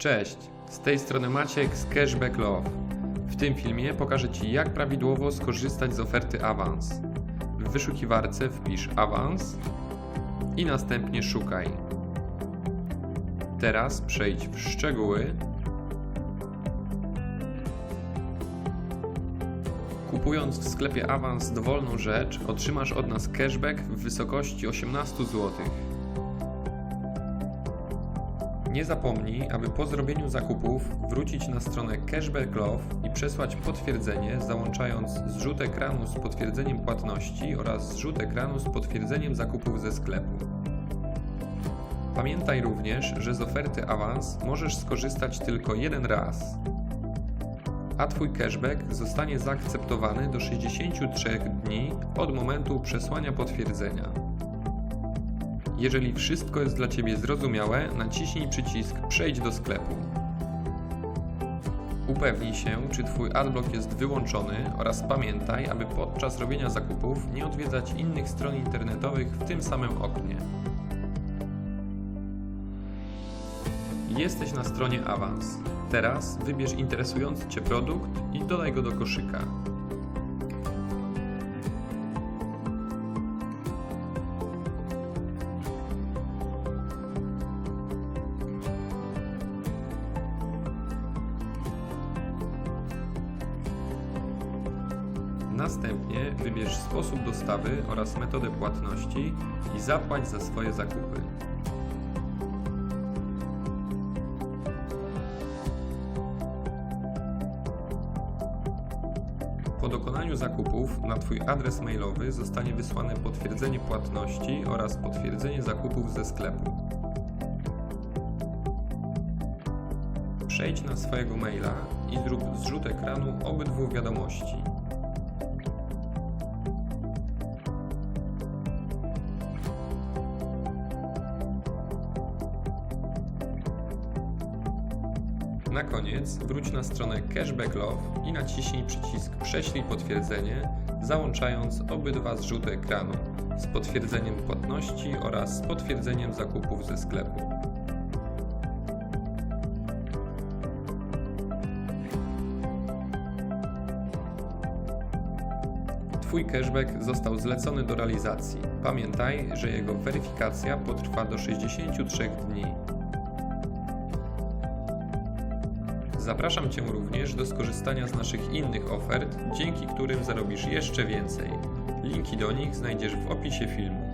Cześć, z tej strony Maciek z Cashback Love. W tym filmie pokażę Ci jak prawidłowo skorzystać z oferty Avans. W wyszukiwarce wpisz Avans i następnie szukaj. Teraz przejdź w szczegóły. Kupując w sklepie Avans dowolną rzecz, otrzymasz od nas cashback w wysokości 18 zł. Nie zapomnij, aby po zrobieniu zakupów wrócić na stronę Cashback Love i przesłać potwierdzenie, załączając zrzut ekranu z potwierdzeniem płatności oraz zrzut ekranu z potwierdzeniem zakupów ze sklepu. Pamiętaj również, że z oferty Avans możesz skorzystać tylko jeden raz, a Twój cashback zostanie zaakceptowany do 63 dni od momentu przesłania potwierdzenia. Jeżeli wszystko jest dla Ciebie zrozumiałe, naciśnij przycisk Przejdź do sklepu. Upewnij się, czy Twój adblock jest wyłączony oraz pamiętaj, aby podczas robienia zakupów nie odwiedzać innych stron internetowych w tym samym oknie. Jesteś na stronie Avans. Teraz wybierz interesujący Cię produkt i dodaj go do koszyka. Następnie wybierz sposób dostawy oraz metodę płatności i zapłać za swoje zakupy. Po dokonaniu zakupów na Twój adres mailowy zostanie wysłane potwierdzenie płatności oraz potwierdzenie zakupów ze sklepu. Przejdź na swojego maila i zrób zrzut ekranu obydwu wiadomości. Na koniec wróć na stronę Cashback Love i naciśnij przycisk Prześlij potwierdzenie, załączając obydwa zrzuty ekranu z potwierdzeniem płatności oraz z potwierdzeniem zakupów ze sklepu. Twój cashback został zlecony do realizacji. Pamiętaj, że jego weryfikacja potrwa do 63 dni. Zapraszam Cię również do skorzystania z naszych innych ofert, dzięki którym zarobisz jeszcze więcej. Linki do nich znajdziesz w opisie filmu.